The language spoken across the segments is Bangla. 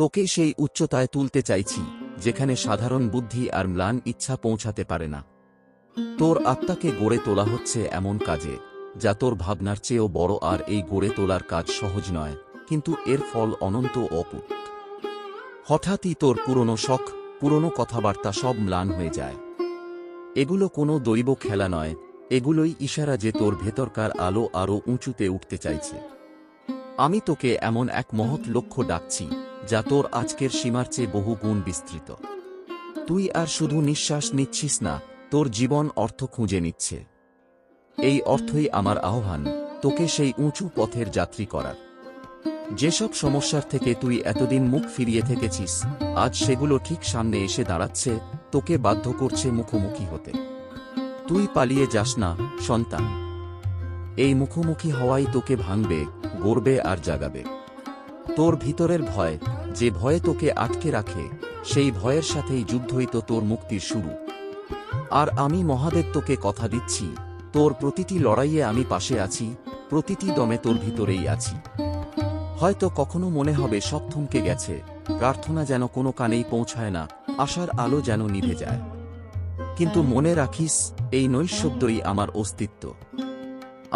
তোকে সেই উচ্চতায় তুলতে চাইছি, যেখানে সাধারণ বুদ্ধি আর ম্লান ইচ্ছা পৌঁছাতে পারে না। তোর আত্মাকে গড়ে তোলা হচ্ছে এমন কাজে, যা তোর ভাবনার চেয়েও বড় আর এই গড়ে তোলার কাজ সহজ নয়, কিন্তু এর ফল অনন্ত ও অপুট হঠাৎই তোর পুরনো শখ, পুরনো কথাবার্তা সব ম্লান হয়ে যায়। এগুলো কোনো দৈব খেলা নয়, এগুলোই ইশারা যে তোর ভেতরকার আলো আরও উঁচুতে উঠতে চাইছে। আমি তোকে এমন এক মহৎ লক্ষ্য ডাকছি যা তোর আজকের সীমার চেয়ে বহু গুণ বিস্তৃত। তুই আর শুধু নিঃশ্বাস নিচ্ছিস না, তোর জীবন অর্থ খুঁজে নিচ্ছে। এই অর্থই আমার আহ্বান, তোকে সেই উঁচু পথের যাত্রী করার। যেসব সমস্যার থেকে তুই এতদিন মুখ ফিরিয়ে থেকেছিস, আজ সেগুলো ঠিক সামনে এসে দাঁড়াচ্ছে, তোকে বাধ্য করছে মুখোমুখি হতে। তুই পালিয়ে যাস না, সন্তান। এই মুখোমুখি হওয়াই তোকে ভাঙবে, গড়বে আর জাগাবে। তোর ভিতরের ভয়, যে ভয়ে তোকে আটকে রাখে, সেই ভয়ের সাথেই যুদ্ধই তো তোর মুক্তির শুরু। আর আমি মহাদেব তোকে কথা দিচ্ছি, তোর প্রতিটি লড়াইয়ে আমি পাশে আছি, প্রতিটি দমে তোর ভিতরেই আছি। হয়তো কখনো মনে হবে সব থমকে গেছে, প্রার্থনা যেন কোনো কানেই পৌঁছায় না, আশার আলো যেন নিভে যায়। কিন্তু মনে রাখিস, এই নৈশব্দই আমার অস্তিত্ব।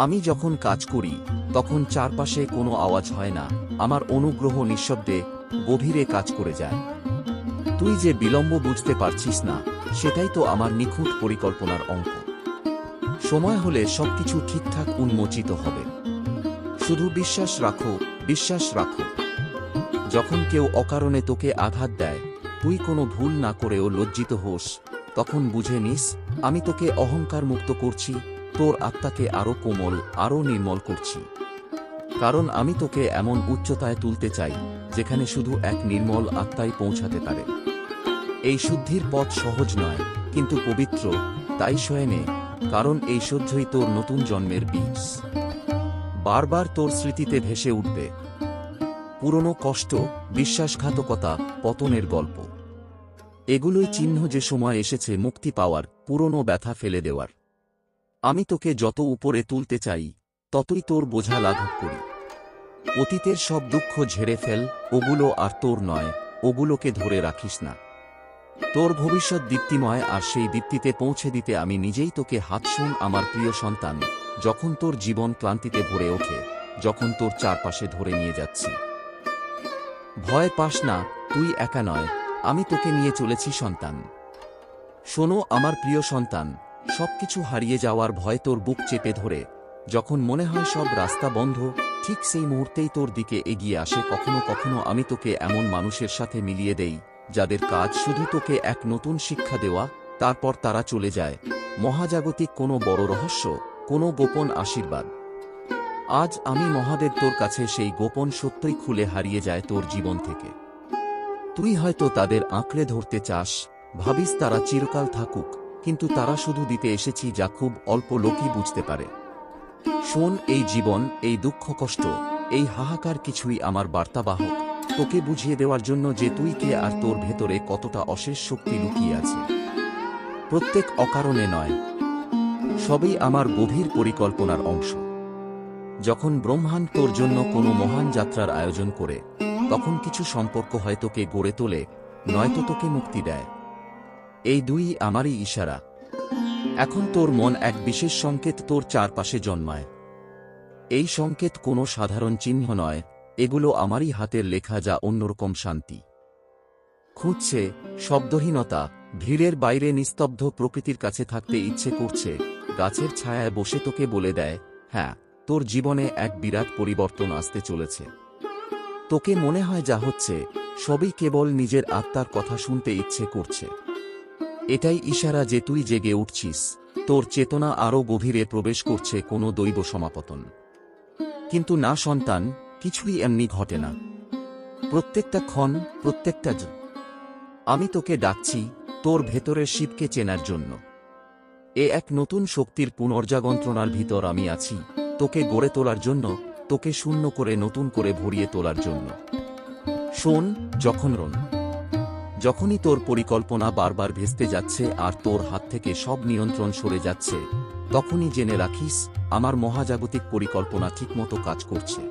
আমি যখন কাজ করি, তখন চারপাশে কোনো আওয়াজ হয় না, আমার অনুগ্রহ নিঃশব্দে গভীরে কাজ করে যায়। তুই যে বিলম্ব বুঝতে পারছিস না, সেটাই তো আমার নিখুঁত পরিকল্পনার অঙ্ক। সময় হলে সবকিছু ঠিকঠাক উন্মোচিত হবে। শুধু বিশ্বাস রাখো বিশ্বাস রাখো। যখন কেউ অকারণে তোকে আঘাত দেয়, তুই কোনো ভুল না করেও লজ্জিত হোস, তখন বুঝে নিস, আমি তোকে অহংকার মুক্ত করছি তোর আত্মাকে আরও কোমল, আরও নির্মল করছি। কারণ আমি তোকে এমন উচ্চতায় তুলতে চাই, যেখানে শুধু এক নির্মল আত্মাই পৌঁছাতে পারে। এই শুদ্ধির পথ সহজ নয়, কিন্তু পবিত্র, তাই সয়ে নে কারণ এই সহ্যই তোর নতুন জন্মের বীজ। বারবার তোর স্মৃতিতে ভেসে উঠবে। পুরনো কষ্ট, বিশ্বাসঘাতকতা, পতনের গল্প। এগুলোই চিহ্ন যে সময় এসেছে মুক্তি পাওয়ার, পুরনো ব্যথা ফেলে দেওয়ার। আমি তোকে যত উপরে তুলতে চাই, ততই তোর বোঝা লাঘব করি। অতীতের সব দুঃখ ঝেড়ে ফেল, ওগুলো আর তোর নয়, ওগুলোকে ধরে রাখিস না। তোর ভবিষ্যৎ দীপ্তিময় আর সেই দীপ্তিতে পৌঁছে দিতে আমি নিজেই তোকে হাত শুন আমার প্রিয় সন্তান, যখন তোর জীবন ক্লান্তিতে ভরে ওঠে, যখন তোর চারপাশে ধরে নিয়ে যাচ্ছি। ভয় পাস না, তুই একা নয়, আমি তোকে নিয়ে চলেছি সন্তান। শোনো আমার প্রিয় সন্তান সবকিছু হারিয়ে যাওয়ার ভয় তোর বুক চেপে ধরে। যখন মনে হয় সব রাস্তা বন্ধ, ঠিক সেই মুহূর্তেই তোর দিকে এগিয়ে আসে কখনো কখনো আমি তোকে এমন মানুষের সাথে মিলিয়ে দেই, যাদের কাজ শুধু তোকে এক নতুন শিক্ষা দেওয়া, তারপর তারা চলে যায়। মহাজাগতিক কোনো বড় রহস্য, কোনো গোপন আশীর্বাদ। আজ আমি মহাদেব তোর কাছে সেই গোপন সত্যই খুলে হারিয়ে যায় তোর জীবন থেকে। তুই হয়তো তাদের আঁকড়ে ধরতে চাস, ভাবিস তারা চিরকাল থাকুক। কিন্তু তারা শুধু দিতে এসেছি যা খুব অল্প লোকই বুঝতে পারে। শোন, এই জীবন, এই দুঃখ কষ্ট, এই হাহাকার কিছুই আমার বার্তাবাহক। তোকে বুঝিয়ে দেওয়ার জন্য যে তুই কে আর তোর ভেতরে কতটা অশেষ শক্তি লুকিয়ে আছে। প্রত্যেক অকারণে নয়। সবই আমার গভীর পরিকল্পনার অংশ। যখন ব্রহ্মাণ্ড তোর জন্য কোনো মহান যাত্রার আয়োজন করে, তখন কিছু সম্পর্ক হয় তোকে গড়ে তোলে, নয়তো তোকে মুক্তি দেয়। এই দুই আমারই ইশারা। এখন তোর মন এক বিশেষ সংকেত তোর চারপাশে জন্মায়। এই সংকেত কোনো সাধারণ চিহ্ন নয়, এগুলো আমারই হাতের লেখা যা অন্যরকম শান্তি। খুঁজছে, শব্দহীনতা, ভিড়ের বাইরে নিস্তব্ধ প্রকৃতির কাছে থাকতে ইচ্ছে করছে, গাছের ছায়ায় বসে তোকে বলে দেয় হ্যাঁ তোর জীবনে এক বিরাট পরিবর্তন আসতে চলেছে। তোকে মনে হয় যা হচ্ছে, সবই কেবল নিজের আত্মার কথা শুনতে ইচ্ছে করছে। এটাই ইশারা যে তুই জেগে উঠছিস। তোর চেতনা আরও গভীরে প্রবেশ করছে কোনো দৈব সমাপতন। কিন্তু না সন্তান, কিছুই এমনি ঘটে না। প্রত্যেকটা ক্ষণ, প্রত্যেকটা আমি তোকে ডাকছি তোর ভেতরের শিবকে চেনার জন্য। এ এক নতুন শক্তির পুনর্জাগন্ত্রণার ভিতর আমি আছি। তোকে গড়ে তোলার জন্য, তোকে শূন্য করে নতুন করে ভরিয়ে তোলার জন্য। শোন, যখন রন। যখনই তোর পরিকল্পনা বারবার ভেস্তে যাচ্ছে আর তোর হাত থেকে সব নিয়ন্ত্রণ সরে যাচ্ছে, তখনই জেনে রাখিস, আমার মহাজাগতিক পরিকল্পনা ঠিকমতো কাজ করছে।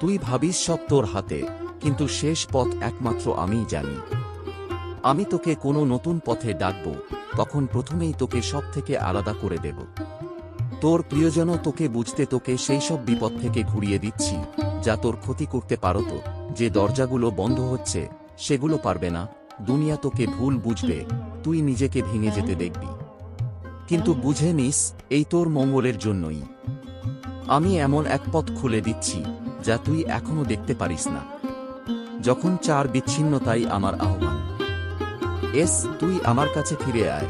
তুই ভাবিস সব তোর হাতে, কিন্তু শেষ পথ একমাত্র আমিই জানি। আমি তোকে কোনো নতুন পথে ডাকব, তখন প্রথমেই তোকে সব থেকে আলাদা করে দেব। তোর প্রিয়জনও তোকে বুঝতে তোকে সেই সব বিপদ থেকে ঘুরিয়ে দিচ্ছি, যা তোর ক্ষতি করতে পারো তো যে দরজাগুলো বন্ধ হচ্ছে সেগুলো পারবে না, দুনিয়া তোকে ভুল বুঝবে, তুই নিজেকে ভেঙে যেতে দেখবি। কিন্তু বুঝে নিস, এই তোর মঙ্গলের জন্যই। আমি এমন এক পথ খুলে দিচ্ছি, যা তুই এখনও দেখতে পারিস না। যখন চার বিচ্ছিন্নতাই আমার আহ্বান। এস, তুই আমার কাছে ফিরে আয়।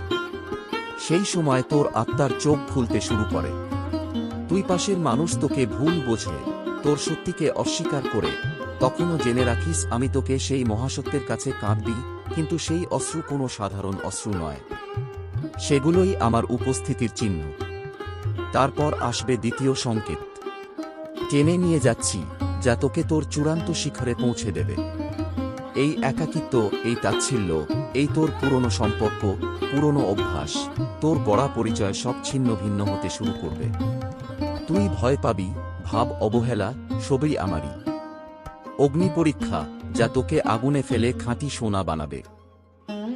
সেই সময় তোর আত্মার চোখ খুলতে শুরু করে। তুই পাশের মানুষ তোকে ভুল বোঝে, তোর সত্যিকে অস্বীকার করে তখনও জেনে রাখিস, আমি তোকে সেই মহাসত্যের কাছে কাঁদবি কিন্তু সেই অশ্রু কোনো সাধারণ অশ্রু নয়। সেগুলোই আমার উপস্থিতির চিহ্ন। তারপর আসবে দ্বিতীয় সংকেত। টেনে নিয়ে যাচ্ছি, যা তোকে তোর চূড়ান্ত শিখরে পৌঁছে দেবে। এই একাকিত্ব, এই তাচ্ছিল্য, এই তোর পুরনো সম্পর্ক, পুরনো অভ্যাস, তোর গড়া পরিচয় সব ছিন্ন ভিন্ন হতে শুরু করবে। তুই ভয় পাবি, ভাব অবহেলা, সবই আমারই। অগ্নি পরীক্ষা, যা তোকে আগুনে ফেলে খাঁটি সোনা বানাবে।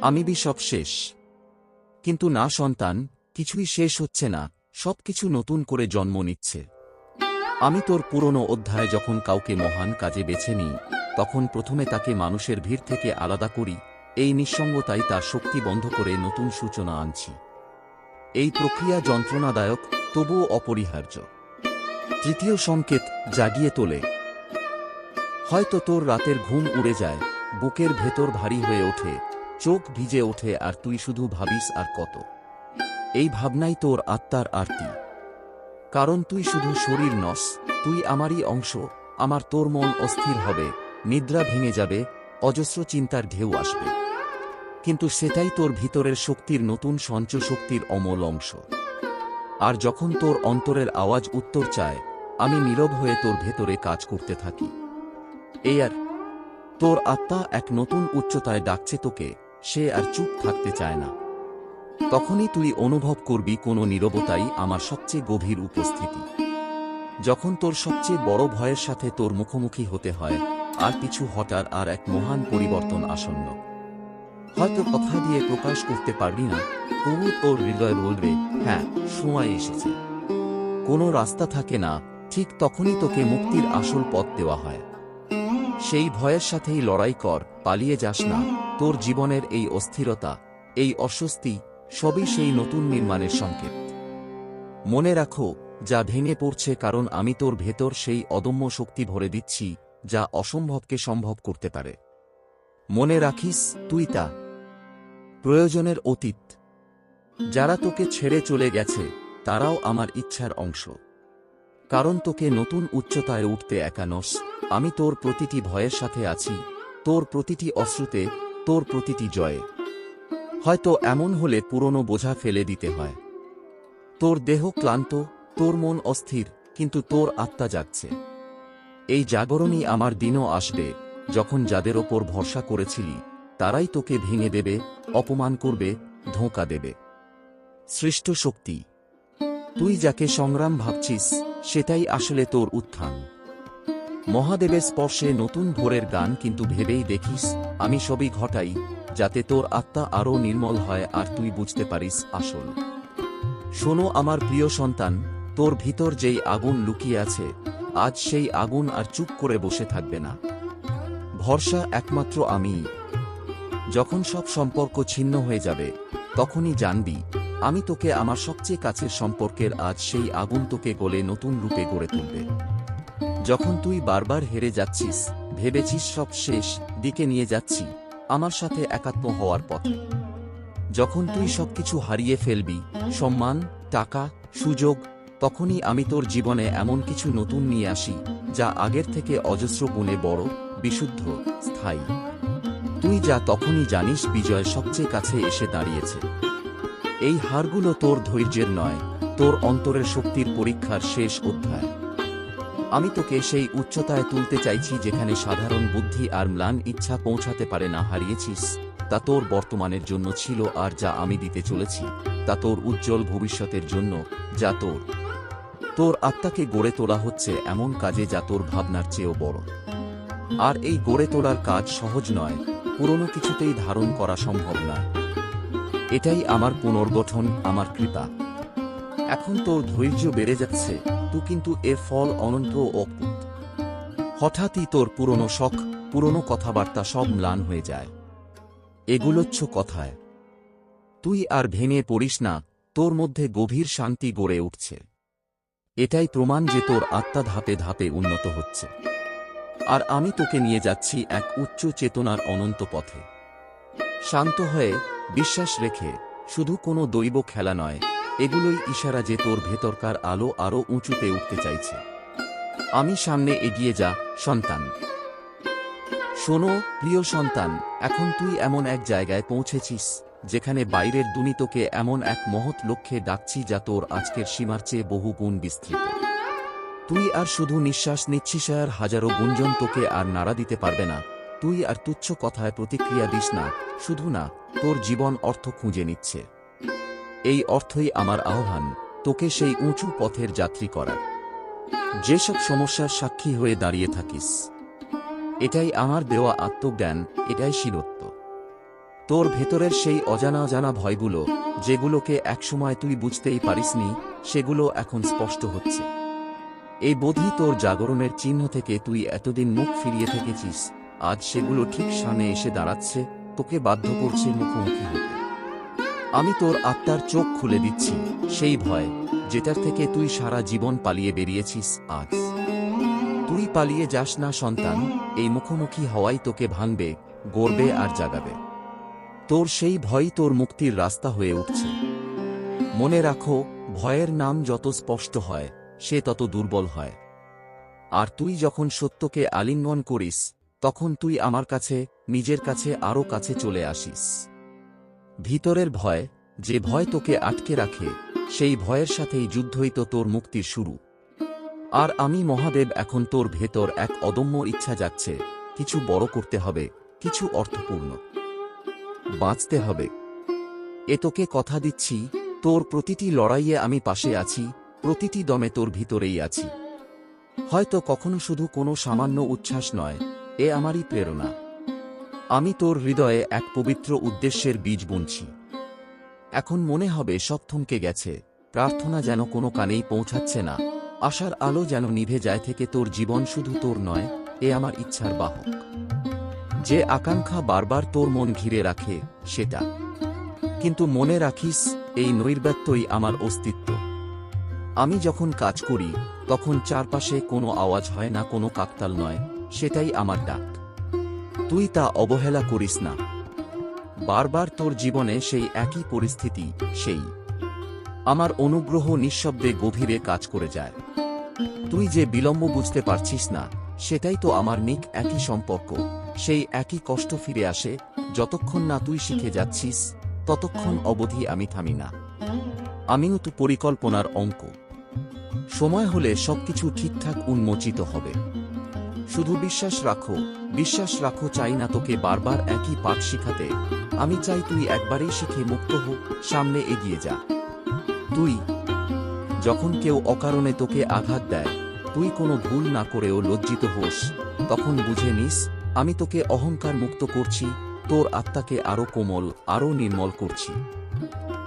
আমি বি সব শেষ। কিন্তু না, সন্তান, কিছুই শেষ হচ্ছে না, সবকিছু নতুন করে জন্ম নিচ্ছে। আমি তোর পুরনো অধ্যায় যখন কাউকে মহান কাজে বেছে নিই, তখন প্রথমে তাকে মানুষের ভিড় থেকে আলাদা করি, এই নিঃসঙ্গতাই তার শক্তি বন্ধ করে নতুন সূচনা আনছি। এই প্রক্রিয়া যন্ত্রণাদায়ক, তবুও অপরিহার্য। তৃতীয় সংকেত, জাগিয়ে তোলে। হয়তো তোর রাতের ঘুম উড়ে যায়, বুকের ভেতর ভারী হয়ে ওঠে, চোখ ভিজে ওঠে আর তুই শুধু ভাবিস আর কত। এই ভাবনাই তোর আত্মার আরতি। কারণ তুই শুধু শরীর নস, তুই আমারই অংশ, আমার তোর মন অস্থির হবে, নিদ্রা ভেঙে যাবে, অজস্র চিন্তার ঢেউ আসবে। কিন্তু সেটাই তোর ভিতরের শক্তির নতুন সঞ্চ শক্তির অমল অংশ। আর যখন তোর অন্তরের আওয়াজ উত্তর চায়, আমি নীরব হয়ে তোর ভেতরে কাজ করতে থাকি। এই আর, তোর আত্মা এক নতুন উচ্চতায় ডাকছে তোকে, সে আর চুপ থাকতে চায় না। তখনই তুই অনুভব করবি কোনো নীরবতাই আমার সবচেয়ে গভীর উপস্থিতি। যখন তোর সবচেয়ে বড় ভয়ের সাথে তোর মুখোমুখি হতে হয়, আর কিছু হঠাৎ আর এক মহান পরিবর্তন আসন্ন। হয়তো কথা দিয়ে প্রকাশ করতে পারবি না, তবু তোর হৃদয় বলবে হ্যাঁ সময় এসেছে। কোনো রাস্তা থাকে না, ঠিক তখনই তোকে মুক্তির আসল পথ দেওয়া হয়। সেই ভয়ের সাথেই লড়াই কর, পালিয়ে যাস না। তোর জীবনের এই অস্থিরতা, এই অস্বস্তি, সবই সেই নতুন নির্মাণের সংকেত। মনে রাখো, যা ভেঙে পড়ছে কারণ আমি তোর ভেতর সেই অদম্য শক্তি ভরে দিচ্ছি, যা অসম্ভবকে সম্ভব করতে পারে। মনে রাখিস, তুই তা। প্রয়োজনের অতীত। যারা তোকে ছেড়ে চলে গেছে, তারাও আমার ইচ্ছার অংশ। কারণ তোকে নতুন উচ্চতায় উঠতে একানস আমি তোর প্রতিটি ভয়ের সাথে আছি, তোর প্রতিটি অশ্রুতে, তোর প্রতিটি জয়ে। হয়তো এমন হলে পুরনো বোঝা ফেলে দিতে হয়। তোর দেহ ক্লান্ত, তোর মন অস্থির, কিন্তু তোর আত্মা জাগছে। এই জাগরণই আমার দিনও আসবে, যখন যাদের ওপর ভরসা করেছিলি, তারাই তোকে ভেঙে দেবে, অপমান করবে, ধোঁকা দেবে। সৃষ্ট শক্তি। তুই যাকে সংগ্রাম ভাবছিস, সেটাই আসলে তোর উত্থান। মহাদেবের স্পর্শে নতুন ভোরের গান কিন্তু ভেবেই দেখিস, আমি সবই ঘটাই, যাতে তোর আত্মা আরও নির্মল হয় আর তুই বুঝতে পারিস আসল। শোনো আমার প্রিয় সন্তান, তোর ভিতর যেই আগুন লুকিয়ে আছে, আজ সেই আগুন আর চুপ করে বসে থাকবে না। ভরসা একমাত্র আমি। যখন সব সম্পর্ক ছিন্ন হয়ে যাবে, তখনই জানবি, আমি তোকে আমার সবচেয়ে কাছের সম্পর্কের আজ সেই আগুন তোকে গলে নতুন রূপে গড়ে তুলবে। যখন তুই বারবার হেরে যাচ্ছিস, ভেবেছিস সব শেষ, দিকে নিয়ে যাচ্ছি, আমার সাথে একাত্ম হওয়ার পথে। যখন তুই সবকিছু হারিয়ে ফেলবি, সম্মান, টাকা, সুযোগ, তখনই আমি তোর জীবনে এমন কিছু নতুন নিয়ে আসি, যা আগের থেকে অজস্র গুণে বড়, বিশুদ্ধ, স্থায়ী। তুই যা তখনই জানিস বিজয় সবচেয়ে কাছে এসে দাঁড়িয়েছে। এই হারগুলো তোর ধৈর্যের নয়, তোর অন্তরের শক্তির পরীক্ষার শেষ অধ্যায়। আমি তোকে সেই উচ্চতায় তুলতে চাইছি যেখানে সাধারণ বুদ্ধি আর ম্লান ইচ্ছা পৌঁছাতে পারে না হারিয়েছিস। তা তোর বর্তমানের জন্য ছিল আর যা আমি দিতে চলেছি। তা তোর উজ্জ্বল ভবিষ্যতের জন্য, যা তোর। তোর আত্মাকে গড়ে তোলা হচ্ছে এমন কাজে যা তোর ভাবনার চেয়েও বড়। আর এই গড়ে তোলার কাজ সহজ নয়, পুরনো কিছুতেই ধারণ করা সম্ভব নয়। এটাই আমার পুনর্গঠন, আমার কৃপা। এখন তোর ধৈর্য বেড়ে যাচ্ছে তুই কিন্তু এর ফল অনন্ত অদ্ভুত। হঠাৎই তোর পুরনো শখ, পুরনো কথাবার্তা সব ম্লান হয়ে যায়। এগুলোচ্ছ কথায়। তুই আর ভেঙে পড়িস না, তোর মধ্যে গভীর শান্তি গড়ে উঠছে। এটাই প্রমাণ যে তোর আত্মা ধাপে ধাপে উন্নত হচ্ছে। আর আমি তোকে নিয়ে যাচ্ছি এক উচ্চ চেতনার অনন্ত পথে। শান্ত হয়ে, বিশ্বাস রেখে, শুধু কোনো দৈব খেলা নয় এগুলোই ইশারা যে তোর ভেতরকার আলো আরও উঁচুতে উঠতে চাইছে। আমি সামনে এগিয়ে যা, সন্তান। শোনো, প্রিয় সন্তান, এখন তুই এমন এক জায়গায় পৌঁছেছিস, যেখানে বাইরের দুনিতকে এমন এক মহৎ লক্ষ্যে ডাকছি যা তোর আজকের সীমার চেয়ে বহু গুণ বিস্তৃত। তুই আর শুধু নিঃশ্বাস নিচ্ছিস আর হাজারো গুঞ্জন তোকে আর নাড়া দিতে পারবে না। তুই আর তুচ্ছ কথায় প্রতিক্রিয়া দিস না, শুধু না, তোর জীবন অর্থ খুঁজে নিচ্ছে। এই অর্থই আমার আহ্বান, তোকে সেই উঁচু পথের যাত্রী করার। যেসব সমস্যার সাক্ষী হয়ে দাঁড়িয়ে থাকিস, এটাই আমার দেওয়া আত্মজ্ঞান, এটাই শিরত্ব। তোর ভেতরের সেই অজানা অজানা ভয়গুলো, যেগুলোকে একসময় তুই বুঝতেই পারিসনি, সেগুলো এখন স্পষ্ট হচ্ছে। এই বোধি তোর জাগরণের চিহ্ন থেকে তুই এতদিন মুখ ফিরিয়ে থেকেছিস, আজ সেগুলো ঠিক সামনে এসে দাঁড়াচ্ছে, তোকে বাধ্য করছে মুখোমুখি হতে। আমি তোর আত্মার চোখ খুলে দিচ্ছি, সেই ভয় যেটার থেকে তুই সারা জীবন পালিয়ে বেরিয়েছিস আজ। তুই পালিয়ে যাস না সন্তান, এই মুখোমুখি হওয়াই তোকে ভাঙবে, গড়বে আর জাগাবে। তোর সেই ভয়ই তোর মুক্তির রাস্তা হয়ে উঠছে। মনে রাখো, ভয়ের নাম যত স্পষ্ট হয়, সে তত দুর্বল হয়। আর তুই যখন সত্যকে আলিঙ্গন করিস, তখন তুই আমার কাছে, নিজের কাছে আরও কাছে চলে আসিস। ভিতরের ভয়, যে ভয় তোকে আটকে রাখে, সেই ভয়ের সাথেই যুদ্ধই তো তোর মুক্তির শুরু। আর আমি মহাদেব, এখন তোর ভেতর এক অদম্য ইচ্ছা যাচ্ছে, কিছু বড় করতে হবে, কিছু অর্থপূর্ণ। বাঁচতে হবে। এ তোকে কথা দিচ্ছি, তোর প্রতিটি লড়াইয়ে আমি পাশে আছি, প্রতিটি দমে তোর ভিতরেই আছি। হয়তো কখনো শুধু কোনো সামান্য উচ্ছ্বাস নয়, এ আমারই প্রেরণা। আমি তোর হৃদয়ে এক পবিত্র উদ্দেশ্যের বীজ বুনছি। এখন মনে হবে সব থমকে গেছে। প্রার্থনা যেন কোনো কানেই পৌঁছাচ্ছে না। আশার আলো যেন নিভে যায় থেকে তোর জীবন শুধু তোর নয়, এ আমার ইচ্ছার বাহক। যে আকাঙ্ক্ষা বারবার তোর মন ঘিরে রাখে, সেটা। কিন্তু মনে রাখিস, এই নৈর্ব্যত্যই আমার অস্তিত্ব। আমি যখন কাজ করি, তখন চারপাশে কোনো আওয়াজ হয় না, কোনো কাকতাল নয়, সেটাই আমার ডাক। তুই তা অবহেলা করিস না। বারবার তোর জীবনে সেই একই পরিস্থিতি, সেই। আমার অনুগ্রহ নিঃশব্দে গভীরে কাজ করে যায়। তুই যে বিলম্ব বুঝতে পারছিস না, সেটাই তো আমার নিক একই সম্পর্ক, সেই একই কষ্ট ফিরে আসে, যতক্ষণ না তুই শিখে যাচ্ছিস, ততক্ষণ অবধি আমি থামি না। আমিও তো পরিকল্পনার অঙ্ক। সময় হলে সবকিছু ঠিকঠাক উন্মোচিত হবে। শুধু বিশ্বাস রাখো বিশ্বাস রাখো চাই না তোকে বারবার একই পাঠ শিখাতে। আমি চাই তুই একবারেই শিখে মুক্ত হোক সামনে এগিয়ে যা। তুই যখন কেউ অকারণে তোকে আঘাত দেয়, তুই কোনো ভুল না করেও লজ্জিত হোস। তখন বুঝে নিস, আমি তোকে অহংকার মুক্ত করছি, তোর আত্মাকে আরও কোমল, আরও নির্মল করছি।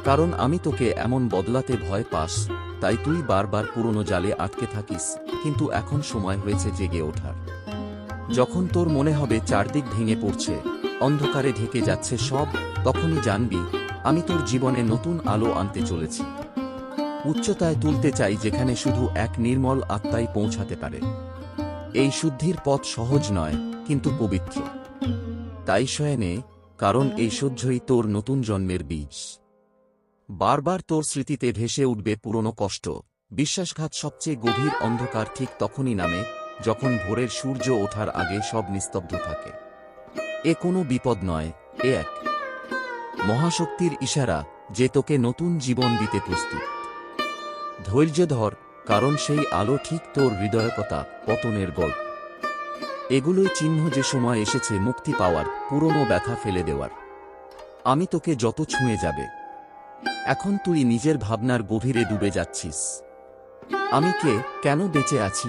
কারণ আমি তোকে এমন বদলাতে ভয় পাস তাই তুই বারবার পুরনো জালে আটকে থাকিস, কিন্তু এখন সময় হয়েছে জেগে ওঠার। যখন তোর মনে হবে চারদিক ভেঙে পড়ছে, অন্ধকারে ঢেকে যাচ্ছে সব, তখনই জানবি, আমি তোর জীবনে নতুন আলো আনতে চলেছি। উচ্চতায় তুলতে চাই যেখানে শুধু এক নির্মল আত্মাই পৌঁছাতে পারে। এই শুদ্ধির পথ সহজ নয়, কিন্তু পবিত্র। তাই শয়নে, কারণ এই সহ্যই তোর নতুন জন্মের বীজ। বারবার তোর স্মৃতিতে ভেসে উঠবে পুরনো কষ্ট। বিশ্বাসঘাত সবচেয়ে গভীর অন্ধকার ঠিক তখনই নামে, যখন ভোরের সূর্য ওঠার আগে সব নিস্তব্ধ থাকে। এ কোনো বিপদ নয়, এ এক। মহাশক্তির ইশারা যে তোকে নতুন জীবন দিতে প্রস্তুত। ধৈর্য ধর, কারণ সেই আলো ঠিক তোর হৃদয়কতা, পতনের গল্প। এগুলোই চিহ্ন যে সময় এসেছে মুক্তি পাওয়ার, পুরনো ব্যথা ফেলে দেওয়ার। আমি তোকে যত ছুঁয়ে যাবে এখন তুই নিজের ভাবনার গভীরে ডুবে যাচ্ছিস। আমি কে? কেন বেঁচে আছি?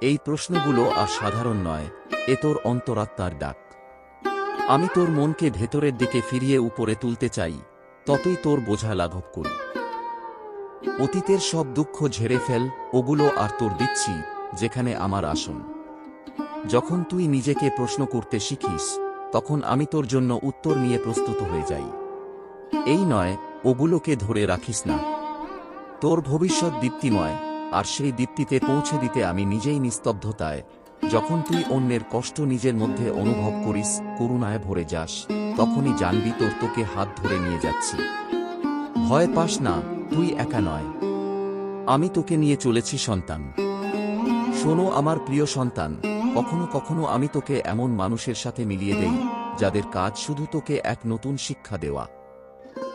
এই প্রশ্নগুলো আর সাধারণ নয়, এ তোর অন্তরাত্মার ডাক। আমি তোর মনকে ভেতরের দিকে ফিরিয়ে উপরে তুলতে চাই, ততই তোর বোঝা লাঘব করি। অতীতের সব দুঃখ ঝেড়ে ফেল, ওগুলো আর তোর দিচ্ছি, যেখানে আমার আসন। যখন তুই নিজেকে প্রশ্ন করতে শিখিস, তখন আমি তোর জন্য উত্তর নিয়ে প্রস্তুত হয়ে যাই। এই নয়, ওগুলোকে ধরে রাখিস না। তোর ভবিষ্যৎ দীপ্তিময়, আর সেই দীপ্তিতে পৌঁছে দিতে আমি নিজেই নিস্তব্ধতায়। যখন তুই অন্যের কষ্ট নিজের মধ্যে অনুভব করিস, করুণায় ভরে যাস, তখনই জানবি তোর তোকে হাত ধরে নিয়ে যাচ্ছি। ভয় পাস না, তুই একা নয়। আমি তোকে নিয়ে চলেছি, সন্তান। শোনো আমার প্রিয় সন্তান, কখনো কখনো আমি তোকে এমন মানুষের সাথে মিলিয়ে দেই, যাদের কাজ শুধু তোকে এক নতুন শিক্ষা দেওয়া।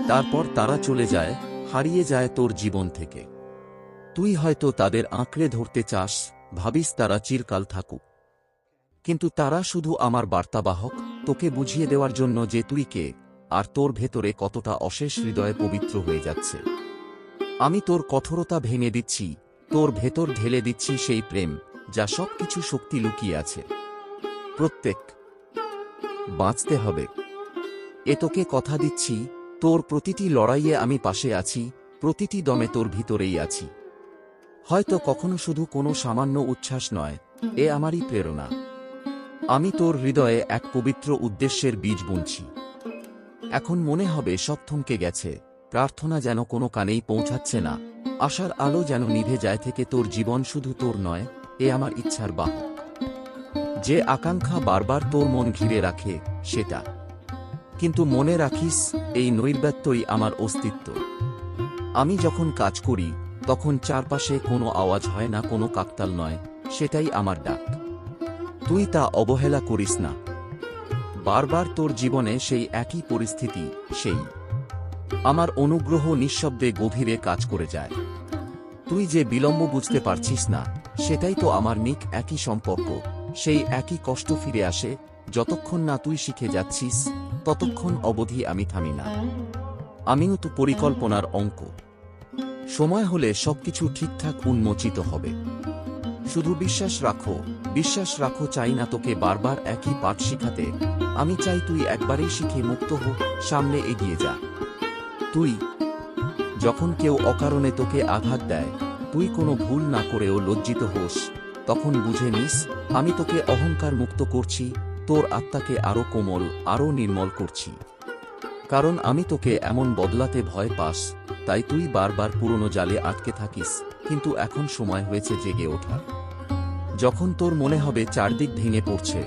তারপর তারা চলে যায়, হারিয়ে যায় তোর জীবন থেকে। তুই হয়তো তাদের আঁকড়ে ধরতে চাস, ভাবিস তারা চিরকাল থাকুক। কিন্তু তারা শুধু আমার বার্তাবাহক, তোকে বুঝিয়ে দেওয়ার জন্য যে তুই কে, আর তোর ভেতরে কতটা অশেষ হৃদয়ে পবিত্র হয়ে যাচ্ছে। আমি তোর কঠোরতা ভেঙে দিচ্ছি, তোর ভেতর ঢেলে দিচ্ছি সেই প্রেম, যা সব কিছু শক্তি লুকিয়ে আছে। প্রত্যেক, বাঁচতে হবে। এ তোকে কথা দিচ্ছি তোর প্রতিটি লড়াইয়ে আমি পাশে আছি, প্রতিটি দমে তোর ভিতরেই আছি। হয়তো কখনো শুধু কোনো সামান্য উচ্ছ্বাস নয়, এ আমারই প্রেরণা। আমি তোর হৃদয়ে এক পবিত্র উদ্দেশ্যের বীজ বুনছি। এখন মনে হবে সব থমকে গেছে, প্রার্থনা যেন কোনো কানেই পৌঁছাচ্ছে না, আশার আলো যেন নিভে যায় থেকে তোর জীবন শুধু তোর নয়, এ আমার ইচ্ছার বাহক। যে আকাঙ্ক্ষা বারবার তোর মন ঘিরে রাখে, সেটা। কিন্তু মনে রাখিস, এই নৈর্ব্যত্যই আমার অস্তিত্ব। আমি যখন কাজ করি, তখন চারপাশে কোনো আওয়াজ হয় না, কোনো কাকতাল নয়, সেটাই আমার ডাক। তুই তা অবহেলা করিস না। বারবার তোর জীবনে সেই একই পরিস্থিতি, সেই। আমার অনুগ্রহ নিঃশব্দে গভীরে কাজ করে যায়। তুই যে বিলম্ব বুঝতে পারছিস না, সেটাই তো আমার নিক একই সম্পর্ক, সেই একই কষ্ট ফিরে আসে, যতক্ষণ না তুই শিখে যাচ্ছিস ততক্ষণ অবধি আমি থামি না। আমিও তো পরিকল্পনার অঙ্ক। সময় হলে সবকিছু ঠিকঠাক উন্মোচিত হবে। শুধু বিশ্বাস রাখো বিশ্বাস রাখো চাই না তোকে বারবার একই পাঠ শিখাতে। আমি চাই তুই একবারেই শিখে মুক্ত হো, সামনে এগিয়ে যা। তুই, যখন কেউ অকারণে তোকে আঘাত দেয়, তুই কোনো ভুল না করেও লজ্জিত হোস, তখন বুঝে নিস, আমি তোকে অহংকার মুক্ত করছি তোর আত্মাকে আরও কোমল, আরও নির্মল করছি। কারণ আমি তোকে এমন বদলাতে ভয় পাস, তাই তুই বারবার পুরনো জালে আটকে থাকিস, কিন্তু এখন সময় হয়েছে জেগে ওঠার যখন তোর মনে হবে চারদিক ভেঙে পড়ছে,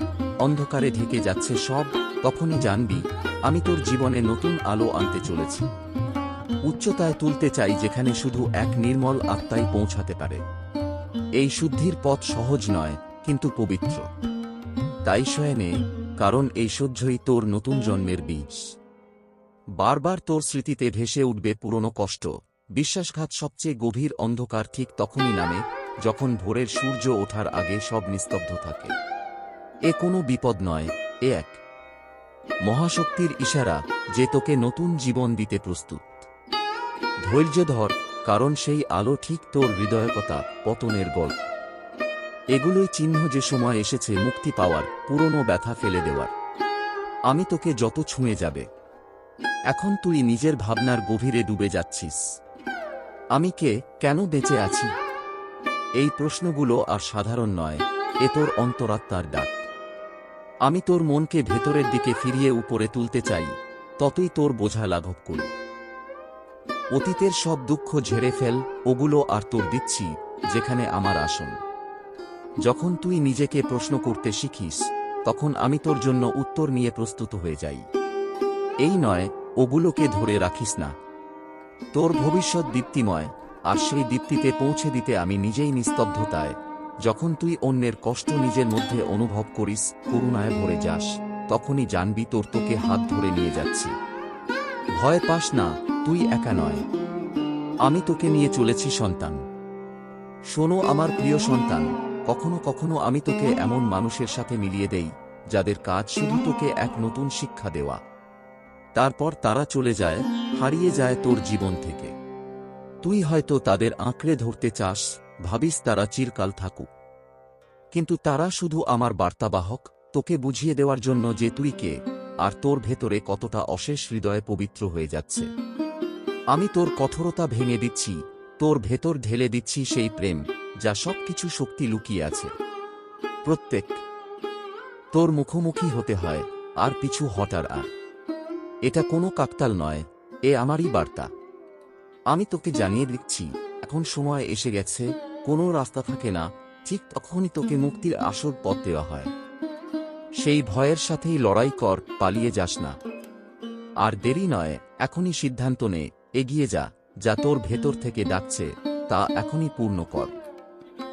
অন্ধকারে ঢেকে যাচ্ছে সব, তখনই জানবি, আমি তোর জীবনে নতুন আলো আনতে চলেছি। উচ্চতায় তুলতে চাই যেখানে শুধু এক নির্মল আত্মাই পৌঁছাতে পারে। এই শুদ্ধির পথ সহজ নয়, কিন্তু পবিত্র। তাই শয়নে, কারণ এই সহ্যই তোর নতুন জন্মের বীজ। বারবার তোর স্মৃতিতে ভেসে উঠবে পুরনো কষ্ট। বিশ্বাসঘাত সবচেয়ে গভীর অন্ধকার ঠিক তখনই নামে, যখন ভোরের সূর্য ওঠার আগে সব নিস্তব্ধ থাকে। এ কোনো বিপদ নয়, এ এক। মহাশক্তির ইশারা যে তোকে নতুন জীবন দিতে প্রস্তুত। ধৈর্য ধর, কারণ সেই আলো ঠিক তোর হৃদয়কতা, পতনের গল্প। এগুলোই চিহ্ন যে সময় এসেছে মুক্তি পাওয়ার, পুরনো ব্যথা ফেলে দেওয়ার। আমি তোকে যত ছুঁয়ে যাবে, এখন তুই নিজের ভাবনার গভীরে ডুবে যাচ্ছিস। আমি কে, কেন বেঁচে আছি? এই প্রশ্নগুলো আর সাধারণ নয়, এ তোর অন্তরাত্মার ডাক। আমি তোর মনকে ভেতরের দিকে ফিরিয়ে উপরে তুলতে চাই, ততই তোর বোঝা লাঘব করি। অতীতের সব দুঃখ ঝেড়ে ফেল, ওগুলো আর তোর দিচ্ছি, যেখানে আমার আসন। যখন তুই নিজেকে প্রশ্ন করতে শিখিস, তখন আমি তোর জন্য উত্তর নিয়ে প্রস্তুত হয়ে যাই। এই নয়, ওগুলোকে ধরে রাখিস না। তোর ভবিষ্যৎ দীপ্তিময়, আর সেই দীপ্তিতে পৌঁছে দিতে আমি নিজেই নিস্তব্ধতায়, যখন তুই অন্যের কষ্ট নিজের মধ্যে অনুভব করিস, করুণায় ভরে যাস, তখনই জানবি তোর তোকে হাত ধরে নিয়ে যাচ্ছি। ভয় পাস না, তুই একা নয়। আমি তোকে নিয়ে চলেছি, সন্তান। শোনো আমার প্রিয় সন্তান কখনো কখনো আমি তোকে এমন মানুষের সাথে মিলিয়ে দেই যাদের কাজ শুধু তোকে এক নতুন শিক্ষা দেওয়া। তারপর তারা চলে যায় হারিয়ে যায় তোর জীবন থেকে। তুই হয়তো তাদের আঁকড়ে ধরতে চাস ভাবিস তারা চিরকাল থাকুক। কিন্তু তারা শুধু আমার বার্তাবাহক তোকে বুঝিয়ে দেওয়ার জন্য যে তুই কে আর তোর ভেতরে কতটা অশেষ হৃদয়ে পবিত্র হয়ে যাচ্ছে। আমি তোর কঠোরতা ভেঙে দিচ্ছি তোর ভেতর ঢেলে দিচ্ছি সেই প্রেম। যা সবকিছু শক্তি লুকিয়ে আছে। প্রত্যেক তোর মুখোমুখি হতে হয়, আর পিছু হটার আর। এটা কোনো কাকতাল নয়, এ আমারই বার্তা। আমি তোকে জানিয়ে দিচ্ছি, এখন সময় এসে গেছে, কোনো রাস্তা থাকে না, ঠিক তখনই তোকে মুক্তির আসর পথ দেওয়া হয়। সেই ভয়ের সাথেই লড়াই কর, পালিয়ে যাস না। আর দেরি নয়, এখনই সিদ্ধান্ত নে, এগিয়ে যা যা তোর ভেতর থেকে ডাকছে, তা এখনই পূর্ণ কর।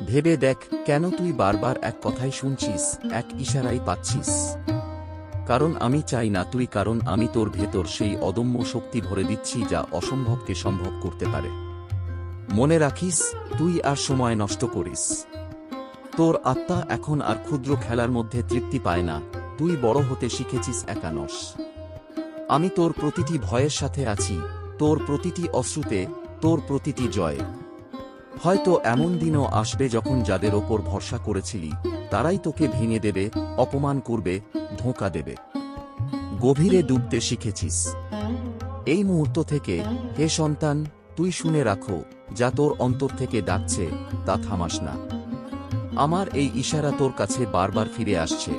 ভেবে দেখ কেন তুই বারবার এক কথাই শুনছিস, এক ইশারাই পাচ্ছিস। কারণ আমি চাই না তুই, কারণ আমি তোর ভেতর সেই অদম্য শক্তি ভরে দিচ্ছি যা অসম্ভবকে সম্ভব করতে পারে। মনে রাখিস, তুই আর সময় নষ্ট করিস। তোর আত্মা এখন আর ক্ষুদ্র খেলার মধ্যে তৃপ্তি পায় না, তুই বড় হতে শিখেছিস একানস। আমি তোর প্রতিটি ভয়ের সাথে আছি, তোর প্রতিটি অশ্রুতে, তোর প্রতিটি জয়ে। হয়তো এমন দিনও আসবে যখন যাদের ওপর ভরসা করেছিলি, তারাই তোকে ভেঙে দেবে, অপমান করবে, ধোঁকা দেবে। গভীরে ডুবতে শিখেছিস। এই মুহূর্ত থেকে, হে সন্তান, তুই শুনে রাখো, যা তোর অন্তর থেকে ডাকছে, তা থামাস না। আমার এই ইশারা তোর কাছে বারবার ফিরে আসছে,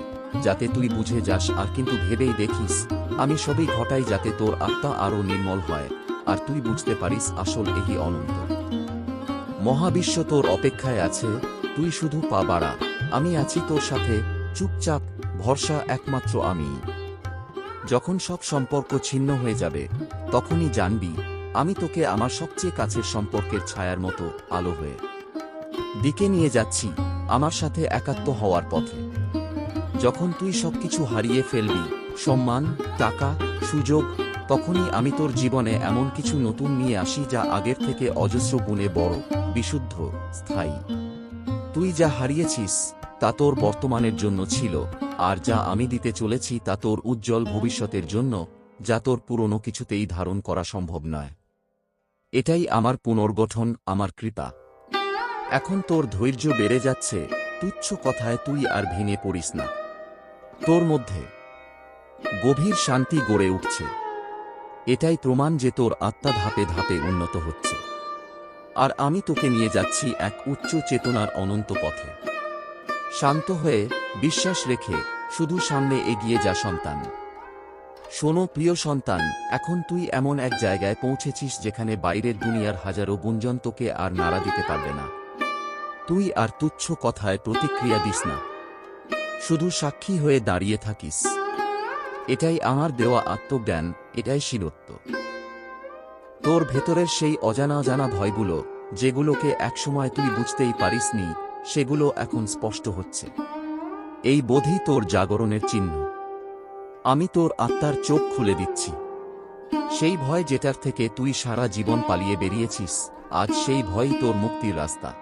যাতে তুই বুঝে যাস আর কিন্তু ভেবেই দেখিস, আমি সবই ঘটাই যাতে তোর আত্মা আরও নির্মল হয়, আর তুই বুঝতে পারিস আসল এই অনন্ত। মহাবিশ্ব তোর অপেক্ষায় আছে, তুই শুধু পা বাড়া। আমি আছি তোর সাথে, চুপচাপ, ভরসা একমাত্র আমি। যখন সব সম্পর্ক ছিন্ন হয়ে যাবে, তখনই জানবি, আমি তোকে আমার সবচেয়ে কাছের সম্পর্কের ছায়ার মতো আলো হয়ে। দিকে নিয়ে যাচ্ছি, আমার সাথে একাত্ম হওয়ার পথে। যখন তুই সবকিছু হারিয়ে ফেলবি, সম্মান, টাকা, সুযোগ, তখনই আমি তোর জীবনে এমন কিছু নতুন নিয়ে আসি যা আগের থেকে অজস্র গুণে বড়। বিশুদ্ধ, স্থায়ী। তুই যা হারিয়েছিস, তা তোর বর্তমানের জন্য ছিল, আর যা আমি দিতে চলেছি তা তোর উজ্জ্বল ভবিষ্যতের জন্য, যা তোর পুরনো কিছুতেই ধারণ করা সম্ভব নয়। এটাই আমার পুনর্গঠন, আমার কৃপা। এখন তোর ধৈর্য বেড়ে যাচ্ছে, তুচ্ছ কথায় তুই আর ভেঙে পড়িস না। তোর মধ্যে গভীর শান্তি গড়ে উঠছে। এটাই প্রমাণ যে তোর আত্মা ধাপে ধাপে উন্নত হচ্ছে। আর আমি তোকে নিয়ে যাচ্ছি এক উচ্চ চেতনার অনন্ত পথে। শান্ত হয়ে বিশ্বাস রেখে শুধু সামনে এগিয়ে যা সন্তান। শোনো প্রিয় সন্তান, এখন তুই এমন এক জায়গায় পৌঁছেছিস যেখানে বাইরের দুনিয়ার হাজারো গুঞ্জন তোকে আর নাড়া দিতে পারবে না। তুই আর তুচ্ছ কথায় প্রতিক্রিয়া দিস না। শুধু সাক্ষী হয়ে দাঁড়িয়ে থাকিস। এটাই আমার দেওয়া আত্মজ্ঞান, এটাই শিরত্ব তোর ভেতরের সেই অজানা জানা ভয়গুলো, যেগুলোকে একসময় তুই বুঝতেই পারিসনি, সেগুলো এখন স্পষ্ট হচ্ছে। এই বোধই তোর জাগরণের চিহ্ন। আমি তোর আত্মার চোখ খুলে দিচ্ছি। সেই ভয় যেটার থেকে তুই সারা জীবন পালিয়ে বেরিয়েছিস, আজ সেই ভয়ই তোর মুক্তির রাস্তা।